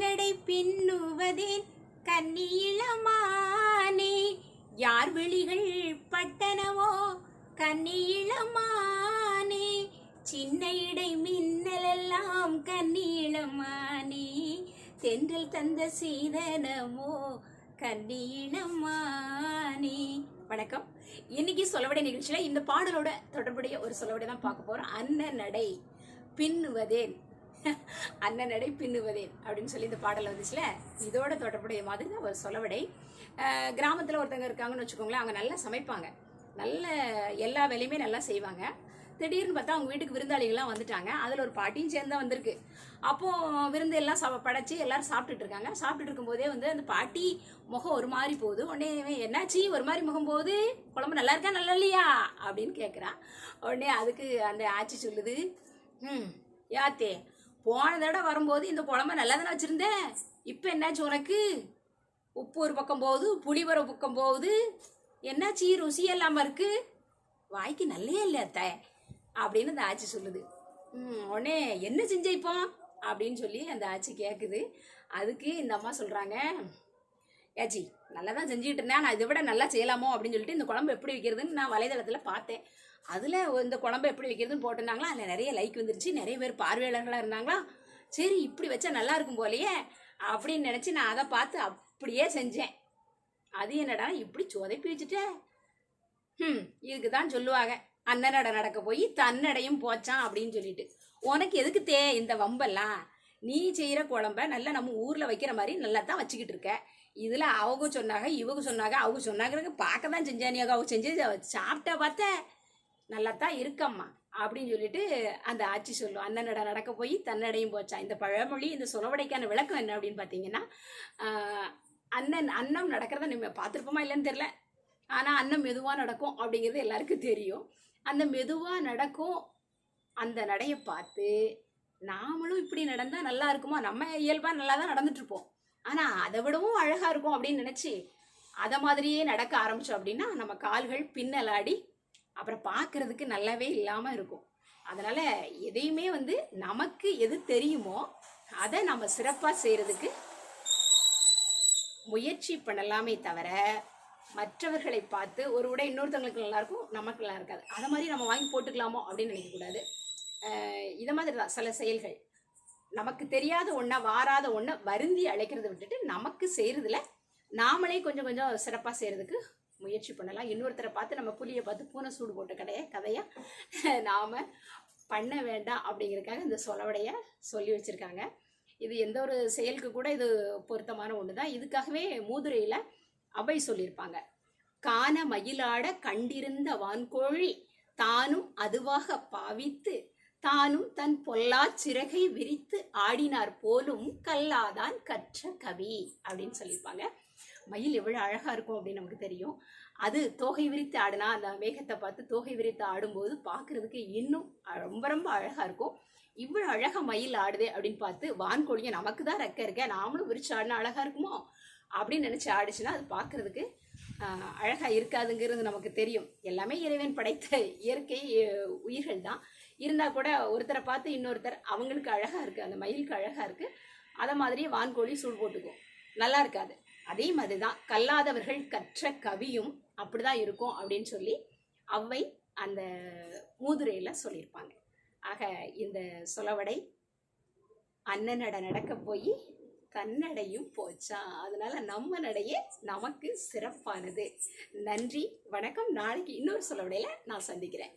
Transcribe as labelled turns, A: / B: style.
A: நடை பின்னுவதேன் கன்னியிளமானே யார் விழிகள் பட்டனவோ கன்னியிளமானே சின்ன இடை மின்னலெல்லாம் கன்னியிளமானே தென்றல் தந்த சீதனமோ கன்னியிளமானே வணக்கம். இன்னைக்கு சொலவடை நிகழ்ச்சியில் இந்த பாடலோட தொடர்புடைய ஒரு சொலவடை தான் பார்க்க போகிறோம் அன்ன நடை பின்னுவதேன். அன்ன நடை பின்னுவதேன் அப்படின்னு சொல்லி இந்த பாடல் வந்துச்சுல? இதோட தொடர்புடைய மாதிரி தான் ஒரு சொல்லவடை கிராமத்தில் ஒருத்தங்க இருக்காங்கன்னு வச்சுக்கோங்களேன் அவங்க நல்லா சமைப்பாங்க. நல்ல எல்லா வேலையுமே நல்லா செய்வாங்க. திடீர்னு பார்த்தா அவங்க வீட்டுக்கு விருந்தாளிகள்லாம் வந்துட்டாங்க. அதில் ஒரு பாட்டியும் சேர்ந்து வந்திருக்கு. அப்போ விருந்து எல்லாம் சா படைச்சி எல்லாரும் சாப்பிட்டுட்டு இருக்காங்க. சாப்பிட்டுட்டு இருக்கும்போதே வந்து அந்த பாட்டி முகம் ஒரு மாதிரி போகுது. உடனே என்னாச்சு? ஒரு மாதிரி முகம் போகுது. குழம்பு நல்லா இருக்கா? நல்லா இல்லையா? அப்படின்னு கேட்குறான் உடனே அதுக்கு அந்த ஆச்சி சொல்லுது ம் யாத்தே போன தடவை வரும்போது இந்த குழம்ப நல்லா தானே வச்சுருந்தேன். இப்போ என்னாச்சு உனக்கு? உப்பு ஒரு பக்கம் போகுது புளி ஒரு பக்கம் போகுது. என்னாச்சு? ருசி இல்லாமல் இருக்குது வாய்க்கு நல்லே இல்லை அத்தை அப்படின்னு அந்த ஆச்சி சொல்லுது. ம் உடனே என்ன செஞ்ச இப்போ? அப்படின்னு சொல்லி அந்த ஆச்சி கேட்குது அதுக்கு இந்த அம்மா சொல்கிறாங்க ஏச்சி நல்லா தான் செஞ்சுக்கிட்டு இருந்தேன். நான் இதை விட நல்லா செய்யலாமோ? அப்படின்னு சொல்லிட்டு இந்த குழம்பு எப்படி வைக்கிறதுன்னு நான் வலைதளத்தில் பார்த்தேன். அதில் இந்த குழம்பு எப்படி வைக்கிறதுன்னு போட்டிருந்தாங்களா? அதில் நிறைய லைக் வந்துருச்சு. நிறைய பேர் பார்வையாளர்களாக இருந்தாங்களா? சரி இப்படி வச்சா நல்லா இருக்கும் போலையே அப்படின்னு நினச்சி நான் அதை பார்த்து அப்படியே செஞ்சேன். அது என்னடா இப்படி சொதப்பி வச்சுட்டேன் ம் இதுக்கு தான் சொல்லுவாங்க. அண்ணனடை நடக்க போய் தன்னடையும் போச்சான் அப்படின்னு சொல்லிட்டு. உனக்கு எதுக்கு தே இந்த வம்பெல்லாம்? நீ செய்கிற குழம்ப நல்லா நம்ம ஊரில் வைக்கிற மாதிரி நல்லா தான் வச்சுக்கிட்டு இருக்க. இதில் அவங்க சொன்னாங்க இவங்க சொன்னாங்க அவங்க சொன்னாங்க பார்க்க தான் செஞ்சானியாக அவங்க செஞ்சு சாப்பிட்டா பார்த்த? நல்லா தான் இருக்கம்மா அப்படின்னு சொல்லிட்டு அந்த ஆட்சி சொல்லும் அண்ணனடை நடக்க போய் தன்னடையும் போச்சா. இந்த பழமொழி இந்த சொலவடைக்கான விளக்கம் என்ன அப்படின்னு பார்த்தீங்கன்னா அண்ணன் அன்னம் நடக்கிறத நம்ம பார்த்துருப்போமா இல்லைன்னு தெரில ஆனால் அன்னம் மெதுவாக நடக்கும் அப்படிங்கிறது எல்லாருக்கும் தெரியும். அந்த மெதுவாக நடக்கும் அந்த நடையை பார்த்து நாமளும் இப்படி நடந்தால் நல்லா இருக்குமா? நம்ம இயல்பாக நல்லா தான் நடந்துட்டுருப்போம். ஆனால் அதை விடவும் அழகாக இருக்கும் அப்படின்னு நினச்சி அதை மாதிரியே நடக்க ஆரம்பித்தோம் அப்படின்னா நம்ம கால்கள் பின்னலாடி அப்புறம் பார்க்கறதுக்கு நல்லாவே இல்லாமல் இருக்கும். அதனால் எதையுமே வந்து நமக்கு எது தெரியுமோ அதை நம்ம சிறப்பாக செய்கிறதுக்கு முயற்சி பண்ணலாமே தவிர மற்றவர்களை பார்த்து ஒரு உடை இன்னொருத்தவங்களுக்கு நல்லாயிருக்கும் நமக்கு நல்லா இருக்காது. அதை மாதிரி நம்ம வாங்கி போட்டுக்கலாமோ அப்படின்னு நினைக்கக்கூடாது இதை மாதிரி தான் சில செயல்கள். நமக்கு தெரியாத ஒன்றா வாராத ஒன்றை வருந்தி அழைக்கிறத விட்டுட்டு நமக்கு செய்கிறதுல நாமளே கொஞ்சம் கொஞ்சம் சிறப்பாக செய்கிறதுக்கு முயற்சி பண்ணலாம். இன்னொருத்தரை பார்த்து நம்ம புளியை பார்த்து பூனை சூடு போட்ட கதையை கதையாக நாம் பண்ண வேண்டாம் அப்படிங்கிறதுக்காக இந்த சொலவடைய சொல்லி வச்சுருக்காங்க. இது எந்த ஒரு செயலுக்கு கூட இது பொருத்தமான ஒன்று தான் இதுக்காகவே மூதுரையில் அவை சொல்லியிருப்பாங்க. காண மயிலாட கண்டிருந்த வான்கோழி தானும் அதுவாக பாவித்து தானும் தன் பொல்லா சிறகை விரித்து ஆடினார் போலும் கல்லாதான் கற்ற கவி அப்படின்னு சொல்லியிருப்பாங்க. மயில் எவ்வளோ அழகாக இருக்கும் அப்படின்னு நமக்கு தெரியும். அது தோகை விரித்து ஆடினா அந்த மேகத்தை பார்த்து தோகை விரித்து ஆடும்போது பார்க்குறதுக்கு இன்னும் ரொம்ப ரொம்ப அழகாக இருக்கும். இவ்வளோ அழகாக மயில் ஆடுதே அப்படின்னு பார்த்து வான்கோழியை நமக்கு தான் ரெக்க இருக்க நாமளும் விரிச்சு ஆடினா அழகாக இருக்குமோ? அப்படின்னு நினச்சி ஆடிச்சுன்னா அது பார்க்குறதுக்கு அழகாக இருக்காதுங்கிறது நமக்கு தெரியும். எல்லாமே இறைவன் படைத்த இயற்கை உயிர்கள் தான். இருந்தால் கூட ஒருத்தரை பார்த்து இன்னொருத்தர் அவங்களுக்கு அழகாக இருக்குது அந்த மயிலுக்கு அழகாக இருக்குது அதை மாதிரியே வான்கோழி சூடு போட்டுக்கும். நல்லா இருக்காது. அதே மாதிரி தான் கல்லாதவர்கள் கற்ற கவியும் அப்படிதான் இருக்கும் அப்படின்னு சொல்லி அவை அந்த மூதுரையில் சொல்லியிருப்பாங்க. ஆக இந்த சொலவடை அண்ணனடை நடக்க போய் தன்னடையும் போச்சா? அதனால நம்ம நடையே நமக்கு சிறப்பானது. நன்றி வணக்கம். நாளைக்கு இன்னொரு சொலவடையில் நான் சந்திக்கிறேன்.